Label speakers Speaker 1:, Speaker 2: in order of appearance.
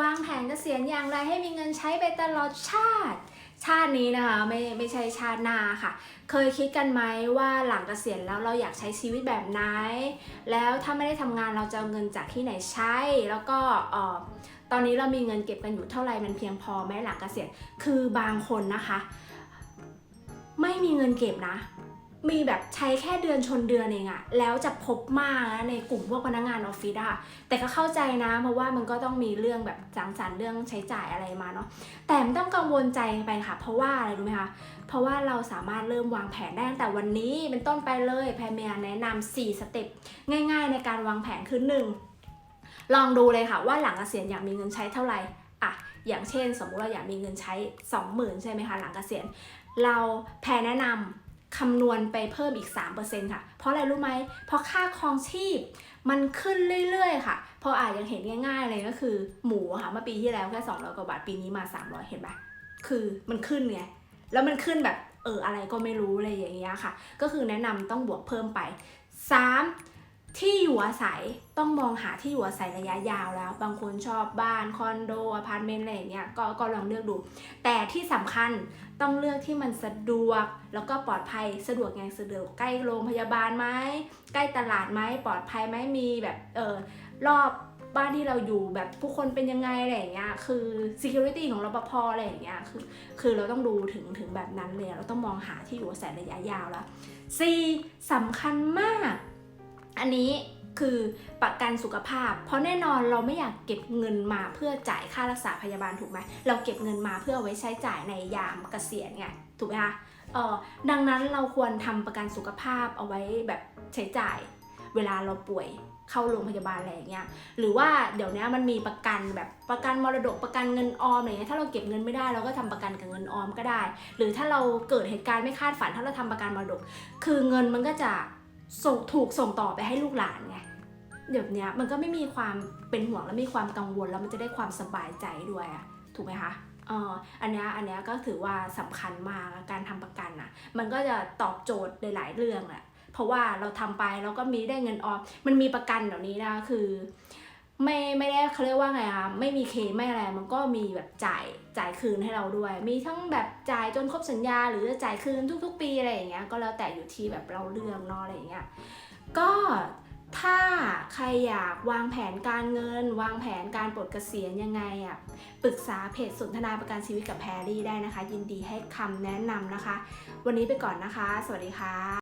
Speaker 1: วางแผนเกษียณอย่างไรให้มีเงินใช้ไปตลอดชาติ ชาตินี้นะคะไม่ไม่ใช่ชาติหน้าค่ะ เคยคิดกันไหมว่าหลังเกษียณแล้วเราอยากใช้ชีวิตแบบไหน แล้วถ้าไม่ได้ทำงานเราจะเอาเงินจากที่ไหนใช้ แล้วก็ออตอนนี้เรามีเงินเก็บกันอยู่เท่าไหร่มันเพียงพอไหมหลังเกษียณคือบางคนนะคะ ไม่มีเงินเก็บนะ มีแบบใช้แค่เดือนชนเดือนเองอะแล้วจะพบมากนะในกลุ่มพวกพนักงานออฟฟิศอะแต่ก็เข้าใจนะ เพราะว่ามันก็ต้องมีเรื่องแบบจังสรรค์เรื่องใช้จ่ายอะไรมาเนาะแต่ไม่ต้องกังวลใจไปค่ะ เพราะว่าอะไรรู้ไหมคะเพราะว่าเราสามารถเริ่มวางแผนได้ตั้งแต่วันนี้เป็นต้นไปเลยแพรเมียแนะนำ4สเต็ปง่ายๆ ในการวางแผนคือหนึ่งลองดูเลยค่ะว่าหลังเกษียณอยากมีเงินใช้เท่าไหร่อะอย่างเช่น สมมุติเราอยากมีเงินใช้ 20,000 ใช่ไหมคะหลังเกษียณเราแพรแนะนำ คำนวณไปเพิ่มอีก 3%ค่ะ เพราะอะไรรู้ไหม เพราะค่าครองชีพมันขึ้นเรื่อยๆ ค่ะเพราะอาจยังเห็นง่ายๆเลยก็คือหมูค่ะเมื่อปีที่แล้วแค่200กว่าบาท ปีนี้มา 300 เห็นปะคือมันขึ้นไง แล้วมันขึ้นแบบเอออะไรก็ไม่รู้อะไรอย่างเงี้ยค่ะ ก็คือแนะนำต้องบวกเพิ่มไป 3. ที่อยู่อาศัยต้องมองหาที่อยู่อาศัยระยะยาวแล้ว บางคนชอบบ้านคอนโดอพาร์ตเมนต์อะไรอย่างเงี้ยก็ก็ลองเลือกดู แต่ที่สำคัญต้องเลือกที่มันสะดวก แล้วก็ปลอดภัยสะดวกไงสะดวกใกล้โรงพยาบาลไหมใกล้ตลาดไหมปลอดภัยไหมมีแบบเออรอบบ้านที่เราอยู่แบบผู้คนเป็นยังไงอะไรอย่างเงี้ยคือ security ของรปภอะไรอย่างเงี้ยคือคือเราต้องดูถึงถึงแบบนั้นเลยเราต้องมองหาที่อยู่อาศัยระยะยาวแล้ว C สำคัญมาก อันนี้คือประกันสุขภาพ เพราะแน่นอนเราไม่อยากเก็บเงินมาเพื่อจ่ายค่ารักษาพยาบาลถูกไหมเราเก็บเงินมาเพื่อเอาไว้ใช้จ่ายในยามเกษียณไงถูกไหมคะเออดังนั้นเราควรทำประกันสุขภาพเอาไว้แบบใช้จ่าย เวลาเราป่วยเข้าโรงพยาบาลอะไรอย่างเงี้ยหรือว่าเดี๋ยวนี้มันมีประกันแบบประกันมรดกประกันเงินออมอะไรเงี้ยถ้าเราเก็บเงินไม่ได้เราก็ทำประกันกับเงินออมก็ได้ หรือถ้าเราเกิดเหตุการณ์ไม่คาดฝันถ้าเราทำประกันมรดก คือเงินมันก็จะ ส่งถูกส่งต่อไปให้ลูกหลานไงเดี๋ยวนี้มันก็ไม่มีความเป็นห่วงและมีความกังวลแล้วมันจะได้ความสบายใจด้วยอะถูกไหมคะเอออันนี้อันนี้ก็ถือว่าสำคัญมากการทำประกันอะมันก็จะตอบโจทย์ในหลายเรื่องแหละเพราะว่าเราทำไปเราก็มีได้เงินออมมันมีประกันเหล่านี้นะคือ ไม่ไม่ได้เขาเรียกว่าไงอะไม่มีเคไม่อะไรมันก็มีแบบจ่ายจ่ายคืนให้เราด้วย มีทั้งแบบจ่ายจนครบสัญญา หรือจ่ายคืนทุก ๆ ปีอะไรอย่างเงี้ยก็แล้วแต่อยู่ที่แบบเราเลือกเนาะอะไรอย่างเงี้ยก็ถ้าใครอยากวางแผนการเงิน วางแผนการปลดเกษียณยังไงอะปรึกษาเพจสนทนาประกันชีวิตกับแพรรี่ได้นะคะ ยินดีให้คำแนะนำนะคะ วันนี้ไปก่อนนะคะ สวัสดีค่ะ